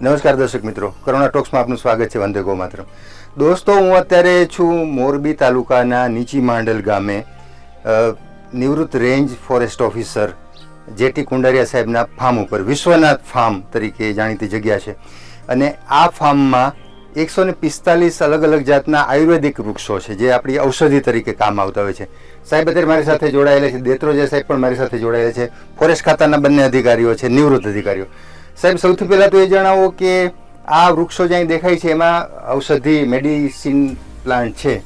નમસ્કાર દર્શક મિત્રો. કરુણા ટોક્સમાં આપનું સ્વાગત છે વંદે માત્ર દોસ્તો, હું અત્યારે છું મોરબી તાલુકાના નીચી માંડલ ગામે. નિવૃત્ત range forest officer JT Kundariya સાહેબના ફાર્મ ઉપર, વિશ્વનાથ ફાર્મ તરીકે જાણીતી જગ્યા છે. અને આ ફાર્મમાં એકસો ને પિસ્તાલીસ અલગ અલગ જાતના આયુર્વેદિક વૃક્ષો છે, જે આપણી ઔષધિ તરીકે કામ આવતા હોય છે. સાહેબ અત્યારે મારી સાથે જોડાયેલા છે. દેત્રોજે સાહેબ પણ મારી સાથે જોડાયેલા છે. ફોરેસ્ટ ખાતાના બંને અધિકારીઓ છે, નિવૃત્ત અધિકારીઓ. સાહેબ સૌથી પહેલાં તો એ જણાવો કે આ વૃક્ષો જ્યાં દેખાય છે એમાં ઔષધિ મેડિસિન પ્લાન્ટ છે.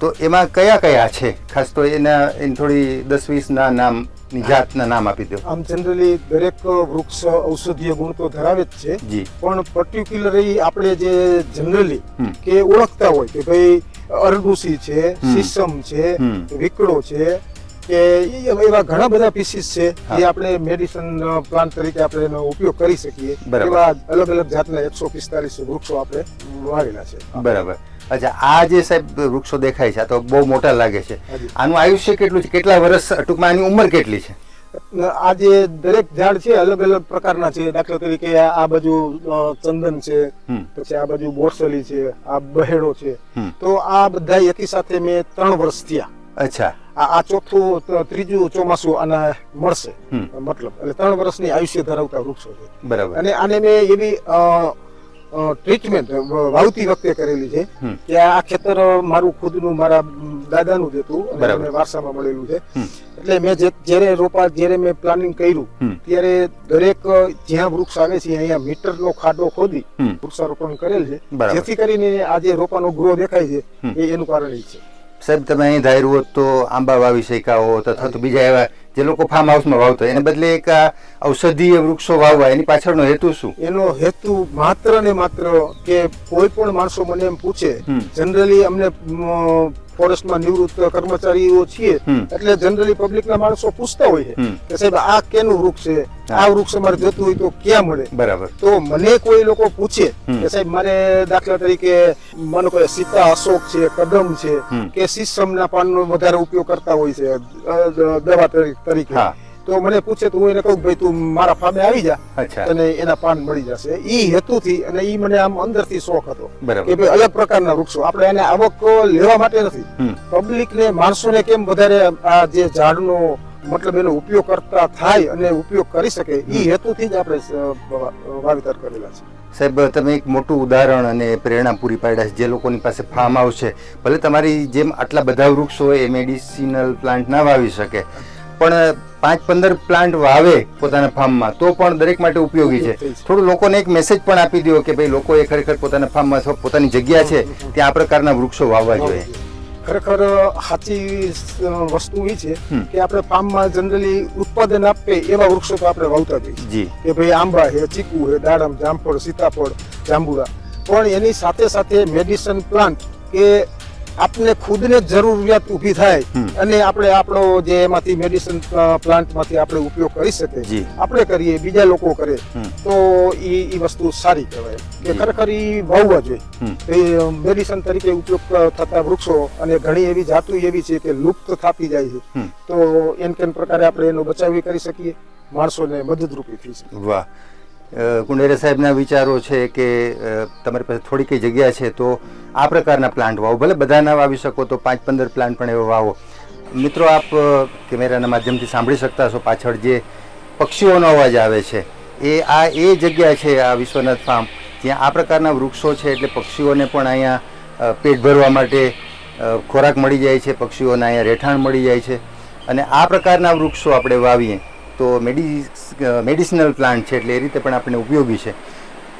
તો એમાં કયા કયા છે? ખાસ તો એના એની થોડી દસ વીસના નામની જાતના નામ આપી દો. આમ જનરલી દરેક વૃક્ષ ઔષધીય ગુણ તો ધરાવે જ છે. જી. પણ પર્ટિક્યુલરલી આપણે જે જનરલી કે ઓળખતા હોય કે ભાઈ અરડુસી છે. સીસમ છે. વિકડો છે કે એવા ઘણા બધા પીસીસ છે એ જે આપણે મેડિસન પ્લાન્ટ તરીકે આપણે એનો ઉપયોગ કરી શકીએ. એવા અલગ અલગ જાતના એકસો પિસ્તાલીસ વૃક્ષો આપણે વાવેલા છે. બરાબર. અચ્છા આ જે સાહેબ વૃક્ષો દેખાય છે આ તો બહુ મોટા લાગે છે. આનું આયુષ્ય કેટલું છે? કેટલા વર્ષ ટૂંકમાં આની ઉંમર કેટલી છે? આ જે દરેક ઝાડ છે અલગ અલગ પ્રકારના છે. દાખલા તરીકે આ બાજુ ચંદન છે પછી આ બાજુ બોરસલી છે આ બહેડો છે. તો આ બધા એકી સાથે મેં ત્રણ વર્ષ થયા. અચ્છા. આ ચોથું ત્રીજું ચોમાસું આના મળશે. મતલબ એટલે ત્રણ વર્ષની આયુષ્ય ધરાવતા વૃક્ષો છે. બરાબર. અને આને મેં એવી ટ્રીટમેન્ટ વાવતી વખતે કરેલી છે કે આ ખેતર મારું ખુદનું મારા દાદાનું જ હતું અને. વારસામાં મળેલું છે. એટલે મેં જ્યારે રોપા જ્યારે મેં પ્લાનિંગ કર્યું ત્યારે દરેક જ્યાં વૃક્ષ આવે છે અહીંયા મીટરનો ખાડો ખોદી વૃક્ષારોપણ કરેલ છે. જેથી કરીને આ જે રોપાનો ગ્રો દેખાય છે એ એનું કારણ છે. સાહેબ તમે અહીં ધાર્યું હોત તો આંબા વાવી શક્યા હોત અથવા તો બીજા એવા જે લોકો ફાર્મ હાઉસમાં વાવતા એને બદલે એક આ ઔષધીય વૃક્ષો વાવવા એની પાછળનો હેતુ શું? એનો હેતુ માત્ર ને માત્ર કે કોઈ પણ માણસો મને એમ પૂછે જનરલી અમને અમ, ફોરેસ્ટમાં નિવૃત્ત કર્મચારીઓ છીએ એટલે જનરલી પબ્લિકના માણસો પૂછતા હોય છે કે સાહેબ આ કેનું વૃક્ષ છે? આ વૃક્ષ અમારે જોતું હોય તો ક્યાં મળે? બરાબર. તો મને કોઈ લોકો પૂછે કે સાહેબ મારે દાખલા તરીકે માનો કોઈ સીતા અશોક છે કદમ છે. કે શીશમના પાનનો વધારે ઉપયોગ કરતા હોય છે દવા તરી- તરીકે. તો મને પૂછે તો હું એને કહું કે ભાઈ તું મારા ફામે આવી જા અચ્છા. અને એના પાન મળી જશે. એ હેતુથી અને એ મને આમ અંદરથી શોખ હતો કે ભાઈ અલગ પ્રકારના વૃક્ષો. આપણે એને આવક લેવા માટે નથી. પબ્લિકને પબ્લિક ને માણસોને કેમ વધારે આ જે ઝાડનો મતલબ એનો ઉપયોગ કરતા થાય અને ઉપયોગ કરી શકે એ હેતુથી જ આપણે વાવેતર કરેલા છે. સાહેબ તમે એક મોટું ઉદાહરણ અને પ્રેરણા પૂરી પાડ્યા છે જે લોકોની પાસે ફાર્મ હાઉસ છે. ભલે તમારી જેમ આટલા બધા વૃક્ષો એ મેડિસિનલ પ્લાન્ટ ના વાવી શકે. પણ પાંચ પંદર પ્લાન્ટ વાવે પોતાના ફાર્મમાં તો પણ દરેક માટે ઉપયોગી છે. થોડું લોકોને એક મેસેજ પણ આપી દો કે ભાઈ લોકોએ ખરેખર પોતાના ફાર્મમાં અથવા પોતાની જગ્યા છે ત્યાં આ પ્રકારના વૃક્ષો વાવવા જોઈએ. ખરેખર સાચી વસ્તુ એ છે કે આપણે ફાર્મમાં જનરલી ઉત્પાદન આપે એવા વૃક્ષો તો આપણે વાવતા જઈએ જી. કે ભાઈ આંબા છે ચીકુ છે દાડમ જામફળ સીતાફળ જાંબુડા. પણ એની સાથે સાથે મેડિસન પ્લાન્ટ કે આપને ખુદને જરૂરિયાત ઊભી થાય અને આપણે આપણો જે એમાંથી મેડિસિન પ્લાન્ટમાંથી આપણે ઉપયોગ કરી શકીએ આપણે કરીએ બીજા લોકો કરે તો એ ઈ વસ્તુ સારી કહેવાય. કે ખરેખર ઈ વાવવા જોઈએ હોય. એ મેડિસન તરીકે ઉપયોગ થતા વૃક્ષો અને ઘણી એવી જાતો એવી છે કે લુપ્ત થાપી જાય છે. તો એમ કેમ પ્રકારે આપણે એનો બચાવ કરી શકીએ. માણસોને મદદરૂપી થઈ શકે વાહ. કુંડેરા સાહેબના વિચારો છે કે તમારી પાસે થોડી કઈ જગ્યા છે તો આ પ્રકારના પ્લાન્ટ વાવો. ભલે બધાના વાવી શકો તો પાંચ પંદર પ્લાન્ટ પણ એવો વાવો. મિત્રો, આપ કેમેરાના માધ્યમથી સાંભળી શકતા છો પાછળ જે પક્ષીઓનો અવાજ આવે છે. એ, આ એ જગ્યા છે, આ વિશ્વનાથ ફાર્મ, જ્યાં આ પ્રકારના વૃક્ષો છે એટલે પક્ષીઓને પણ અહીંયા પેટ ભરવા માટે ખોરાક મળી જાય છે, પક્ષીઓને અહીંયા રહેઠાણ મળી જાય છે. અને આ પ્રકારના વૃક્ષો આપણે વાવીએ. તો મેડિસ મેડિસિનલ પ્લાન્ટ છે એટલે એ રીતે પણ આપણને ઉપયોગી છે.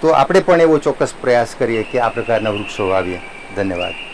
તો આપણે પણ એવો ચોક્કસ પ્રયાસ કરીએ કે આ પ્રકારના વૃક્ષો વાવીએ. ધન્યવાદ.